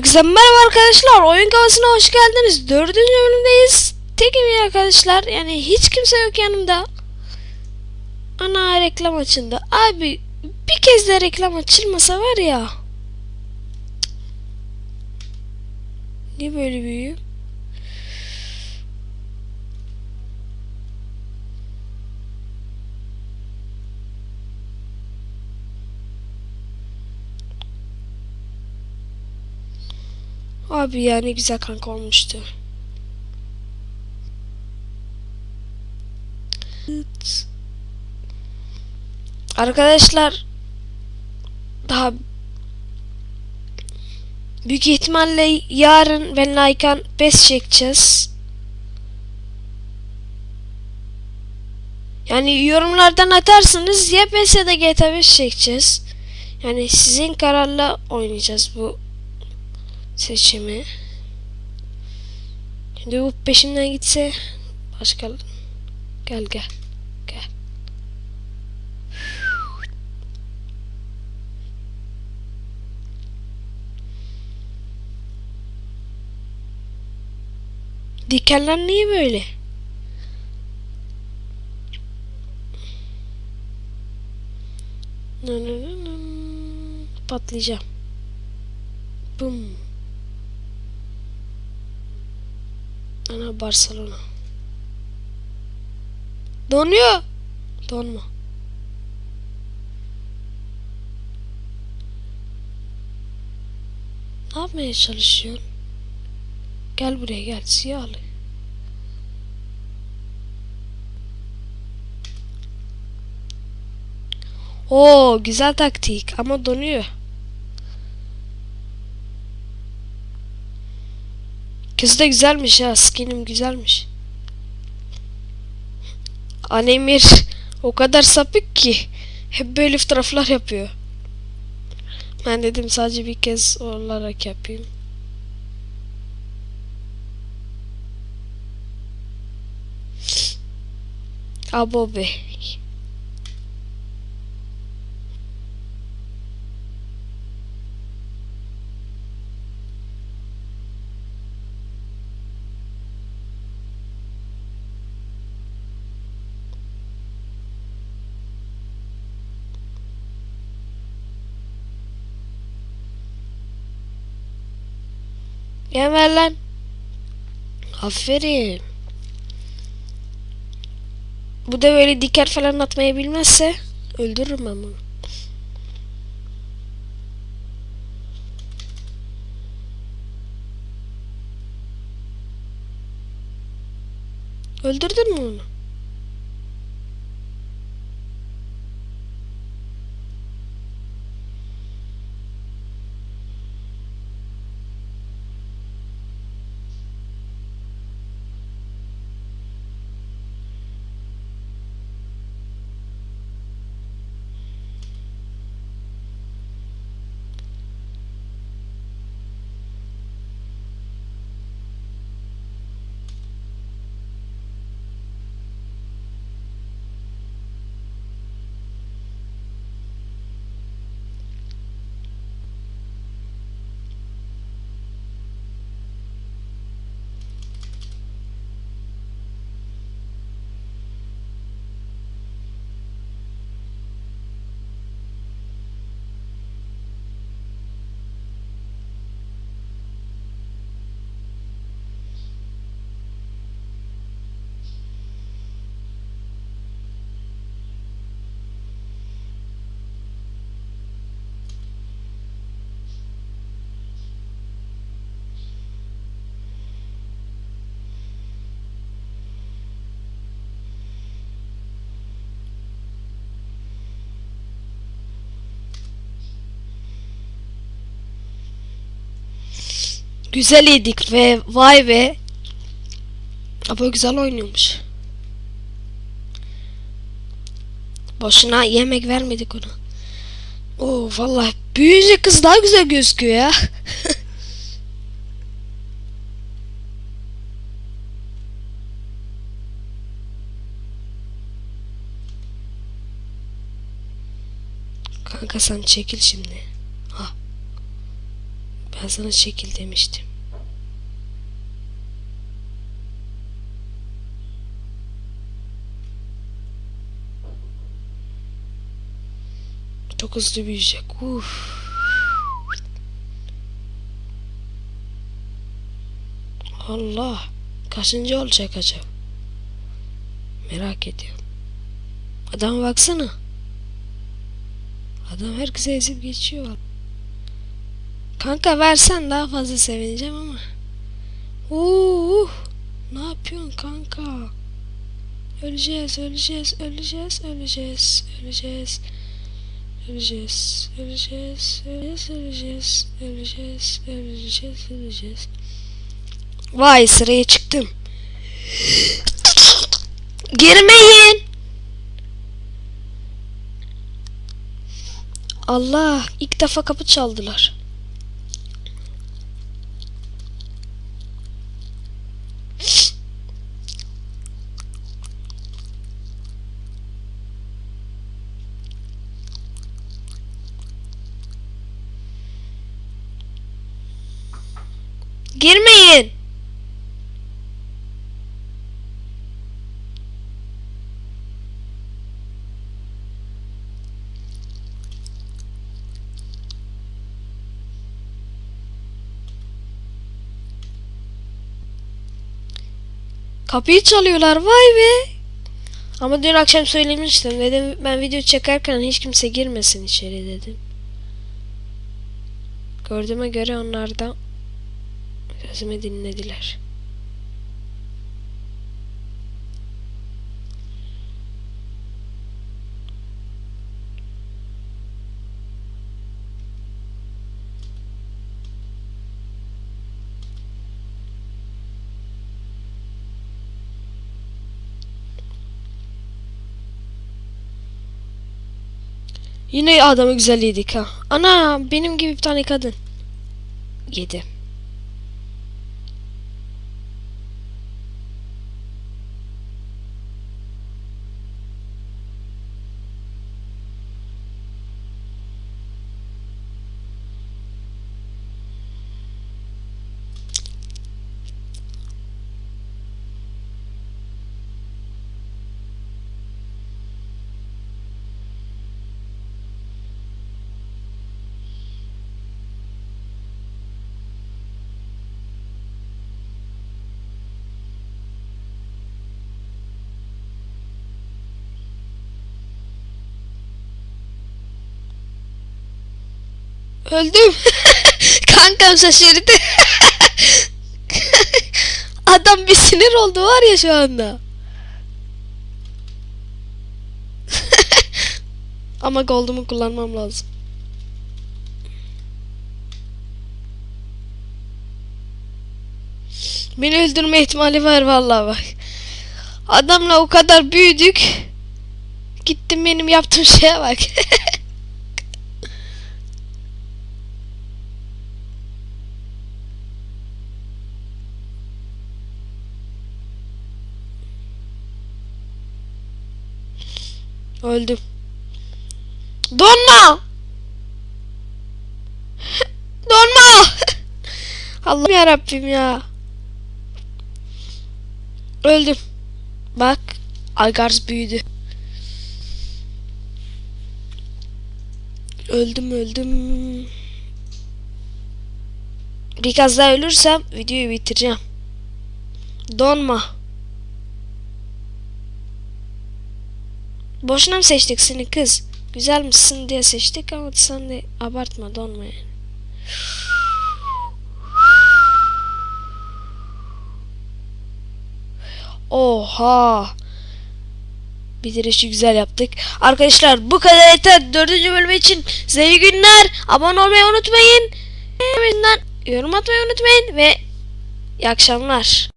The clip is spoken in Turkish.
Herkese merhaba arkadaşlar. Oyun kafasına hoş geldiniz. Dördüncü bölümdeyiz. Tekim ya arkadaşlar. Yani hiç kimse yok yanımda. Ana reklam açıldı. Abi bir kez de reklam açılmasa var ya. Niye böyle büyüyor? Abi ya ne güzel kanka olmuştu. Arkadaşlar daha büyük ihtimalle yarın ben Naykan PES çekeceğiz. Yani yorumlardan atarsınız ya PES ya da GTA 5 çekeceğiz. Yani sizin kararla oynayacağız bu seçimi. Şimdi bu peşimden gitse başka gel gel gel. Dikenler niye böyle? Patlayacağım. Bum. Ana Barcelona. Donuyor. Donma. Ne yapmaya çalışıyorsun? Gel buraya gel siyahlı. Oo güzel taktik ama donuyor. Kız da güzelmiş ha. Skinim güzelmiş. Anemir o kadar sapık ki hep böyle fotoğraflar yapıyor. Ben dedim sadece bir kez olarak yapayım. Abo Gel ver lan. Aferin. Bu da böyle diker falan atmayı bilmezse öldürürüm ben bunu. Öldürdün mü onu? Güzel yedik ve vay be. Ama güzel oynuyormuş. Boşuna yemek vermedik ona. Oo vallahi büyüyünce kız daha güzel gözüküyor ya. Kanka sen çekil şimdi. Ben çekil demiştim. Çok hızlı büyüyecek. Uf. Allah. Kaçıncı olacak acaba? Merak ediyorum. Adama baksana. Adam herkese ezip geçiyor. Kanka versen daha fazla sevineceğim ama. Uh, ne yapıyorsun kanka? Öleceğiz, öleceğiz, öleceğiz, öleceğiz, öleceğiz. Öleceğiz, öleceğiz, öleceğiz, öleceğiz, öleceğiz, öleceğiz, öleceğiz. Vay sıraya çıktım. Girmeyin. Allah ilk defa kapı çaldılar. Girmeyin. Kapıyı çalıyorlar vay be. Ama dün akşam söylemiştim dedim ben video çekerken hiç kimse girmesin içeri dedim. Gördüğüme göre onlar da sözümü dinlediler. Yine adamı güzel yedik ha. Ana benim gibi bir tane kadın. Yedi. Öldüm. Kankam şaşırdı. Adam bir sinir oldu var ya şu anda. Ama goldumu kullanmam lazım. Beni öldürme ihtimali var vallahi bak. Adamla o kadar büyüdük. Gittim benim yaptığım şeye bak. Öldüm. Donma! Donma! Allah'ım ya Rabbim ya. Öldüm. Bak, Aygars büyüdü. Öldüm öldüm. Biraz daha ölürsem videoyu bitireceğim. Donma. Boşuna mı seçtik seni kız? Güzel misin diye seçtik ama sen de abartma donma yani. Oha. Bitirişi güzel yaptık. Arkadaşlar bu kadar yeter. Dördüncü bölüm için size iyi günler. Abone olmayı unutmayın. Yorum atmayı unutmayın ve iyi akşamlar.